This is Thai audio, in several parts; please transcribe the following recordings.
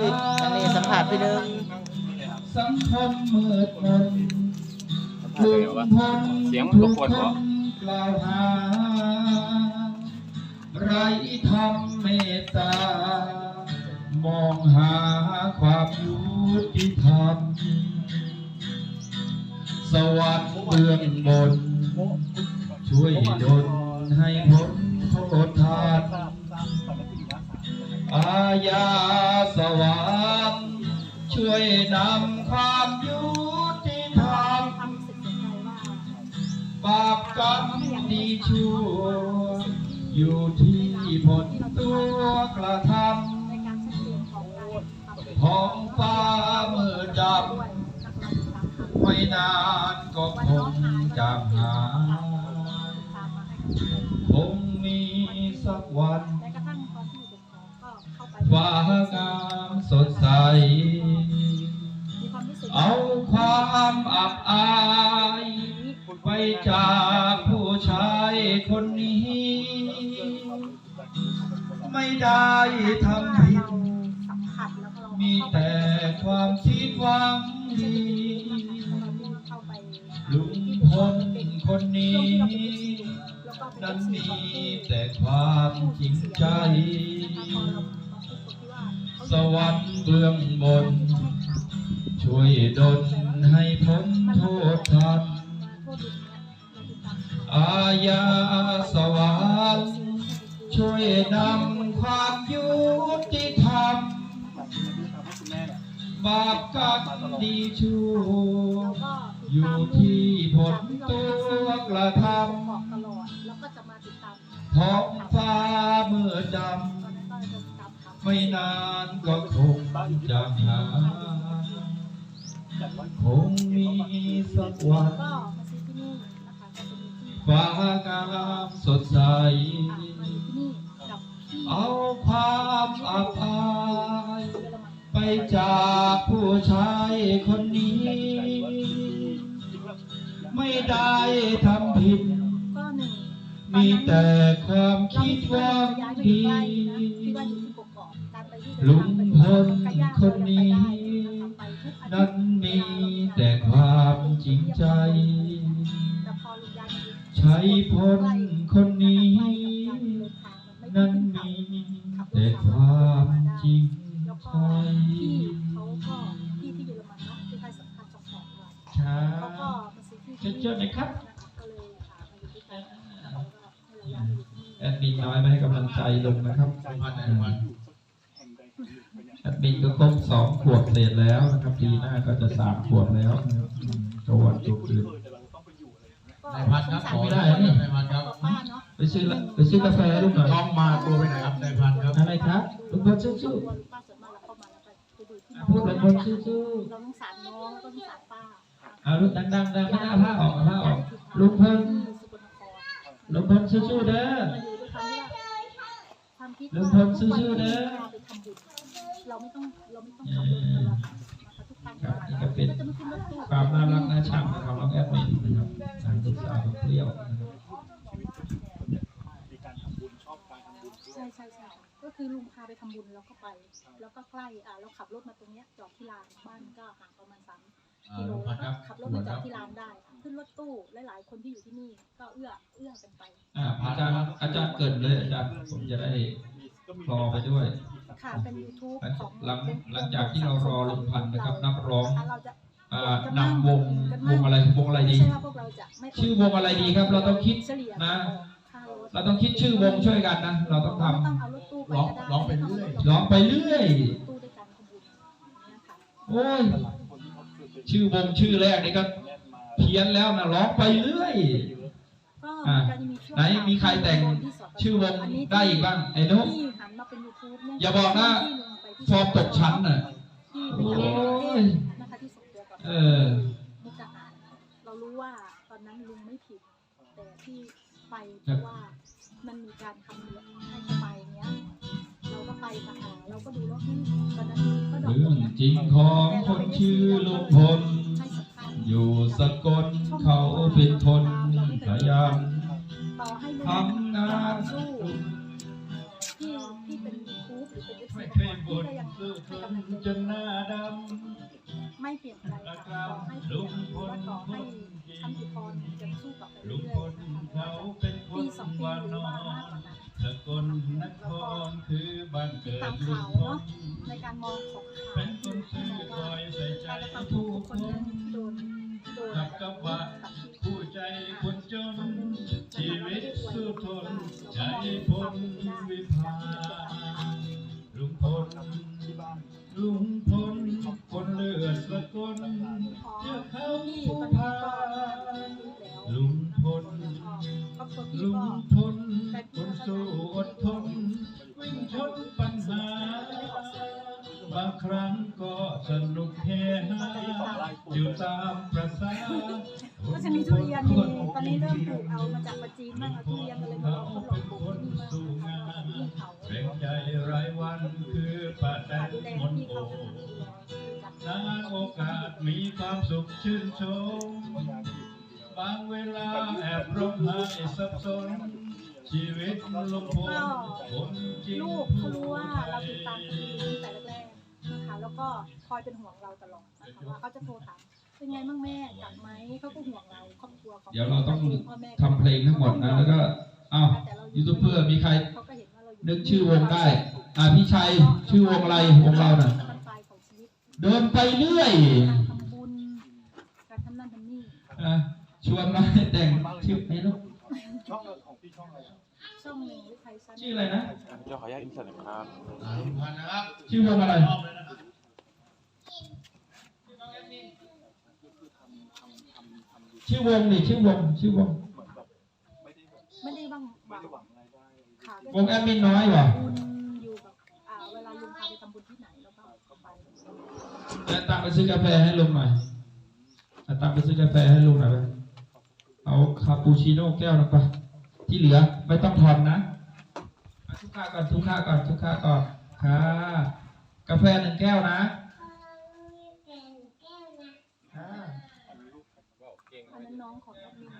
สิอันนี้สัมผัสพี่หนึงสังคมมืดมนสัมภาษณ์ยังไงวะเสียงมันรบกวนเหรอกล่าวหาไรธรรมเมตตามองหาความยุติธรรมสวรรค์เบื้องบน ช่วยดลให้พ้นโทษทานอาญาสวรรค์ ช่วยนำความยุติธรรมบาปกรรมดีชั่ว อยู่ที่ผลตัวกระทำของฟ้าเมื่อจำไม่นานก็คงจำหายคงมีสักวันฟ้างามสดใส เอาความอับอายไปจากผู้ชายคนนี้ ไม่ได้ทำผิด มีแต่ความคิดหวังดีลุงพลคนนี้ นั้นมีแต่ความจริงใจ สวรรค์เบื้องบน ช่วยดลให้พ้นโทษทันอาญาสวรรค์ช่วยนำความยุติธรรมบาปกรรมดีชั่วอยู่ที่ผลตัวกระทำท้องฟ้าเมื่อดดำไม่นานก็คงจางหาย คงมีสักวันก็มาซื้อที่นี่นะคะก็จะมีที่ฟ้างามสดใสมาอยู่ที่นี่กับที่เอาความอับอายเยอรมันไปจากผู้ชายคนนี้ ไม่ได้ทำผิด ก็หนึ่งมีแต่ความคิดหวังดีที่ว่าอยู่ที่กกอกการไปที่ลุงพลคนนี้ นั้นมีแต่ความจริงใจ ใช้พลคนนี้ นั้นนนมีแต่ความจริงใจก็พี่เขาก็พี่ที่เยอรมันเนาะที่ให้สัมภาษณ์สองสองวันครัเขาก็บมาซื้อที่เชิญๆเลยครับแอดมินน้อยมาให้กำลังใจลงนะครับ แอดมินก็ครบสองขวบเศษแล้วนะครับปีหน้าก็จะสามขวบแล้วนะครับอืมตัววันตัวคืนก็นายพันครับขอไม่ได้ได้นี่นายพันครับป้าเนาะไปซื้อละไปซื้อกาแฟลูกหน่อยต้องมาตัวไปไหนครับนายพันครับอะไรครับลุงพลสู้ป้าส่วนมากเราเข้ามาแล้วไปดูที่ๆน้องพูดลุงพลสู้เราต้องสารน้องแล้วก็ต้องสารป้าๆเอาลูกดังๆดังไม่น่าผ้าออกเอาผ้าออกลุงพลสกลนครลุงพลสู้ๆเด้อมาอยู่ด้วยความที่ว่าความคิดลุงพลสู้ๆเด้อไปทำบุญ เราไม่ต้องเราไม่ต้องขับรถตลอดนะคะทุกครั้งครับนี่ก็เป็นจะไม่ขึ้นรถตู้ความน่ารักน่าชังนะครับน้องแอดมินนะครับทางลูกสาวของเปรี้ยวนะครับใช่ใช่ใช่ก็คือลุงพาไปทำบุญแล้วก็ไป แล้วก็ใกล้อ่าเราขับรถมาตรงเนี้ยจอดที่ลานบ้านก็ห่างประมาณสามอ่ากิโลลุงพันครับขับรถมาจอดที่ลานได้ขึ้นรถตู้หลายๆคนที่อยู่ที่นี่ก็เอื้อเอื้อกันไป อ่าอาจารย์อาจารย์เกิดเลยอาจารย์ผมจะได้ รอไปด้วย ค่ะเป็น YouTube หลังของหลังหลังจากที่เรารอลุงพันธุ์นะครับนักร้องเราจะอ่านำวงวงอะไรวงอะไรไม่ดีใช่ว่าพวกเราจะไม่ชื่อวงอะไรดีครับ เราต้องคิดเฉลี่ยนะค่ารถเราต้องคิดชื่อวงช่วยกันนะเราต้องทำไม่ต้องเอารถตู้ไปร้องก็ได้ร้องไปเรื่อยร้องไปเรื่อยตู้ด้วยกันขบุญเนี่ยค่ะโอ้ยชื่อวงชื่อแรกนี่ก็เพี้ยนแล้วนะร้องไปเรื่อยก็อะก็จะมีช่วงไหนมีใครแต่ง ชื่อวงได้อีกบ้างไอ้นุ๊กที่หันมาเป็น YouTube เนี่ยอย่าบอกนะที่ลงไปที่ฟอร์มตกชั้นน่ะที่ไปต่างประเทศนะคะที่ส่งตัวกับเออมุกดาหารเรารู้ว่าตอนนั้นลุงไม่ผิด แต่ที่ไปเพราะว่ามันมีการทำให้เขาไปเนี้ยเราก็ไปทหารเราก็ดูแล้วที่ตอนนั้นก็ดอกเรื่องจริงของคนชื่อลุงพลให้สัมภาษณ์อยู่สกลเขาเป็นคนขยัน ต่อให้ลุงทำงานสู้ที่ที่เป็นยูทูบหรือเป็นเอฟ FC ไม่เคอกยว่าบ่นพี่ก็ยังสู้ทให้นกำลังใจนหน้าดไม่เปลี่ยนใจค่ะขอให้เปลี่ยนหรือว่าขอให้คำติพรยังสู้ต่อไปำลุเรื่งอยๆนะคะเขาเป็นคปีนสองปีวาหรืออว่ามากกว่านั้น สกลนครคือบ้านเกิดตามลุข่างวพล เนาะในการมองของข่าวเป็นคนซื่อคอยใส่ใจการกระทำขอทุงกคคคลหนโดนโดนกับกับว่าผู้ใจคนจน ชีวิตสู้ทนใจพ้นวิภาลุง พลลุงพลคนเลือดสกล บางครั้งก็สนุกเฮฮาอยู่ตามประสาก็จะมีทุเรียนมีตอนนี้เริ่มปลูกเอามาจากประจีนบ้างเอาทุเรียนมาเลยมาลองทดลองปลูกที่นี่บ้างนะคะที่เขาแรงใจรายวันคือป้าแตนดูแลมนพี่โอเขานะคะดูแลนานโอกาสมีความสุขชื่นชม บางเวลาแอบร้องไห้สับสนชีวิตลงพลคนจริงลูกเขารู้ว่าเราติดตามคดีตั้งแต่แรกๆ นะคะแล้วก็คอยเป็นห่วงเราตลอดนะคะว่าเขาจะโทรถามเป็นไงบ้างแม่กลับไหมเขาก็ห่วงเราครอบครัวของเดี๋ยวเราต้องพ่อแม่ทำเพลงทั้งหมดนะแล้วก็อ้าวยูทูบเบอร์มีใครเขาก็เห็นว่าเราอยู่นึกชื่อวงได้อ่าพี่ชัยชื่อวงอะไรวงเราน่ะมันปลายของชีวิตเดินไปเรื่อยการทำบุญการทำนั่นทำนี่อะชวนมาให้แต่งชื่อไอ้ลูกช่อง หนึ่งหรือใครชั้นชื่ออะไรนะเดี๋ยวขออนุญาตอินเสิร์ตหน่อยครับชื่อวงอะไรชื่อวงนี่ชื่อวงชื่อวงไม่ได้บ้างหวังค่ะวงแอดมินน้อยเหรอบุญอยู่กับอ่าเวลาลุงพาไปทำบุญที่ไหนแล้วก็ก็ไปแล้วตังค์ไปซื้อกาแฟให้ลุงหน่อยเอาตังค์ไปซื้อกาแฟให้ลุงหน่อยไปเอาคาปูชิโน่แก้วหนึงไป ที่เหลือไม่ต้องทอนนะทุกข้าก่อนทุกข้าก่อนทุกข้าก่อนค่ะกาแฟหนึ่งแก้วนะค่ะอันนั้นน้องของแอดมิน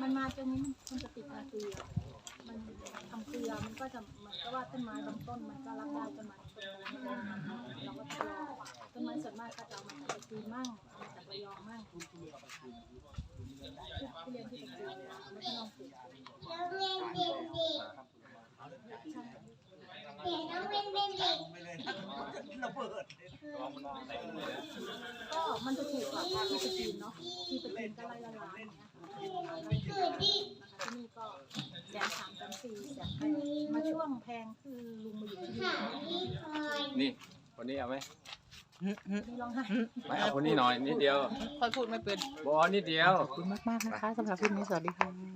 มันมาตรงนี้มันจะติดมาเกลือมันทำเกลือมันก็จะเหมือนกับว่าต้นไม้บางต้นมันก็รับได้ต้นไม้ต้นไม้เราก็จะรอต้นไม้ส่วนมากก็จะเอามาจากประจีนมั่งเอามาจากระยองมั่งทุเรียนที่ประจีนไม่ต้องลองปลูกเด็ก็มันจะถูกกว่าที่ประจีนเนาะที่ประจีนก็ไล่ละลานอย่างเงี้ยค่ะนะ คะที่นี่ก็แสนสามแสนสี่แสนแปดมาช่วงแพงคือลุงมาอยู่ที่นี่นี่คนนี้เอาไหมนี่ร้องไห้ไม่เอาคนนี้หน่อยนิดเดียวค่อยพูดไม่เป็นบอนิดเดียวขอบคุณมากๆนะคะสำหรับคลิปนี้สวัสดีค่ะ